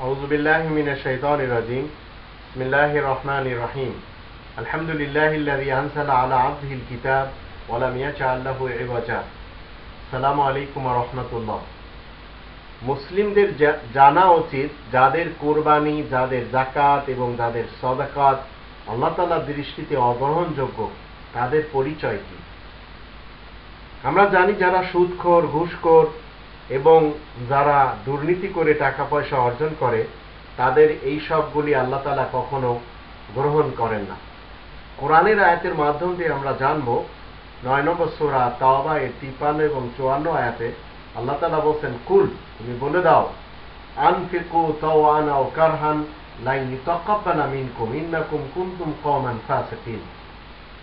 أعوذ بالله من الشيطان الرجيم بسم الله الرحمن الرحيم الحمد لله الذي أنزل على عبده الكتاب ولم يجعل له عوجا السلام عليكم ورحمة الله মুসলিমদের জা- জানা উচিত যাদের কোরবানি যাদের জাকাত এবং যাদের সদাকাত আল্লাহ তালার দৃষ্টিতে অগ্রহণযোগ্য তাদের পরিচয় কি আমরা জানি যারা সুদখোর ঘুষখোর এবং যারা দুর্নীতি করে টাকা পয়সা অর্জন করে, তাদের এই সবগুলি আল্লাহ তালা কখনো গ্রহণ করেন না। কোরআনের আয়াতের মাধ্যম দিয়ে আমরা জানব, নয় নম্বর সোরা তাওবা এর তিপ্পান্ন এবং চুয়ান্ন আয়াতে আল্লাহ তালা বলছেন, কুল, তুমি বলে দাও, আনফিকু তওয়ান ও কারহান লাইনি তকাব্বানা মিনকুম, ইন্নাকুম কুনতুম কওমান ফাসিকিন।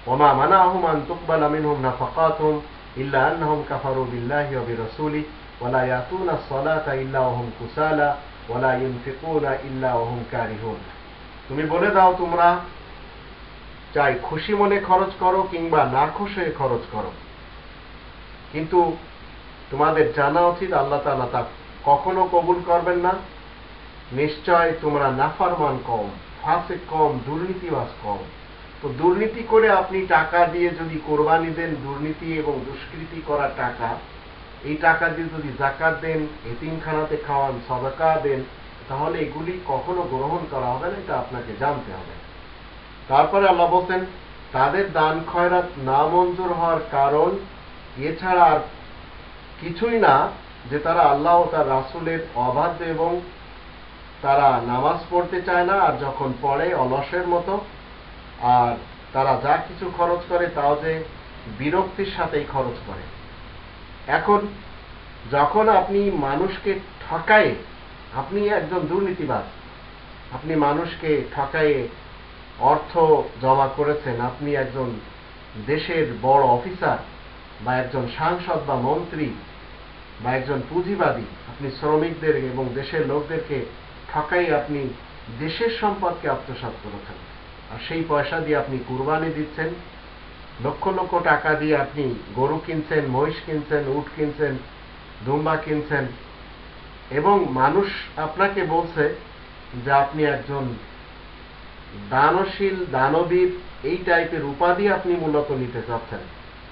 ওমা মানাহুম আন তুকবালা মিনহুম নাফাকাতুম ইল্লা আন্নাহুম কাফারু বিল্লাহি ওয়া বিরাসূলিহি। ولا يأتون الصلاة إلا وهم كسالى ولا ينفقون إلا وهم كارهون তুমি বলে দাও তোমরা চাই খুশি মনে খরচ করো কিংবা না খুশি হয়ে খরচ করো কিন্তু তোমাদের জানা উচিত আল্লাহ তাআলা তা কখনো কবুল করবেন না নিশ্চয় তোমরা নাফারমান কম ফাসিক কম দুর্নীতিবাজ কম তো দুর্নীতি করে আপনি টাকা দিয়ে যদি কোরবানি দেন দুর্নীতি এবং দুষ্কৃতি করার টাকা এই টাকা দিয়ে যদি জাকাত দেন এতিমখানাতে খাওয়ান, সদকা দেন, তাহলে এগুলি কখনো গ্রহণ করা হবে না, এটা আপনাকে জানতে হবে। তারপরে আল্লাহ বলছেন, তাদের দান খয়রাত না মঞ্জুর হওয়ার কারণ এছাড়া আর কিছুই না যে তারা আল্লাহ ও তার রাসুলের অবাধ্য এবং তারা নামাজ পড়তে চায় না, আর যখন পড়ে অলসের মতো, আর তারা যা কিছু খরচ করে তাও যে বিরক্তির সাথেই খরচ করে। এখন যখন আপনি মানুষকে ঠকায়ে, আপনি একজন দুর্নীতিবাজ, আপনি মানুষকে ঠকায়ে অর্থ জমা করেছেন, আপনি একজন দেশের বড় অফিসার বা একজন সাংসদ বা মন্ত্রী বা একজন পুঁজিবাদী, আপনি শ্রমিকদের এবং দেশের লোকদেরকে ঠকাই আপনি দেশের সম্পদকে আত্মসাৎ করেছেন। আর সেই পয়সা দিয়ে আপনি কুরবানি দিচ্ছেন লক্ষ লক্ষ টাকা দিয়ে আপনি গরু কিনছেন, মহিষ কিনছেন, উট কিনছেন, দুম্বা কিনছেন। এবং মানুষ আপনাকে বলছে যে আপনি একজন দানশীল, দানবীর, এই টাইপের উপাধি আপনি মূলত নিতে চাচ্ছেন।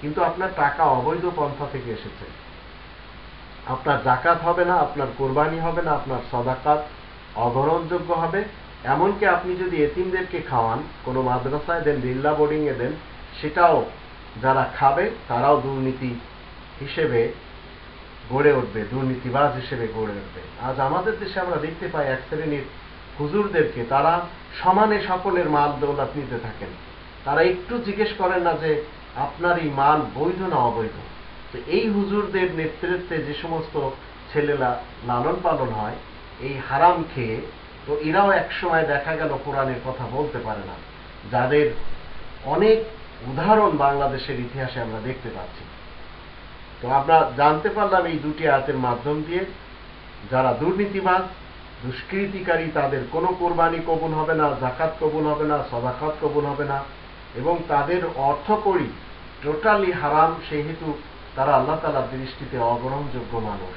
কিন্তু আপনার টাকা অবৈধ পন্থা থেকে এসেছে। আপনার জাকাত হবে না, আপনার কোরবানি হবে না, আপনার সদাকাত অগ্রহণযোগ্য হবে। এমনকি আপনি যদি এতিমদেরকে খাওয়ান, কোনো মাদ্রাসায় দেন, বিল্লা বোর্ডিং এ দেন সেটাও যারা খাবে, তারাও দুর্নীতি হিসেবে গড়ে উঠবে, দুর্নীতিবাজ হিসেবে গড়ে উঠবে। আজ আমাদের দেশে আমরা দেখতে পাই এক শ্রেণির হুজুরদেরকে, তারা সমানে সকলের মাল দৌলত নিতে থাকেন। তারা একটু জিজ্ঞেস করেন না যে, আপনার এই মাল বৈধ না অবৈধ? তো এই হুজুরদের নেতৃত্বে যে সমস্ত ছেলেরা লালন পালন হয়, এই হারাম খেয়ে, তো এরাও একসময় দেখা গেল কোরআনের কথা বলতে পারে না। যাদের অনেক উদাহরণ বাংলাদেশের ইতিহাসে আমরা দেখতে পাচ্ছি। তো আমরা জানতে পারলাম এই দুটি আয়াতের মাধ্যম দিয়ে যারা দুর্নীতিবাজ, দুষ্কৃতিকারী, তাদের কোনো কোরবানি কবুল হবে না জাকাত কবুল হবে না, সদাকাত কবুল হবে না এবং তাদের অর্থ করি টোটালি হারাম, সেহেতু তারা আল্লাহ তালার দৃষ্টিতে অগ্রহণযোগ্য মানুষ।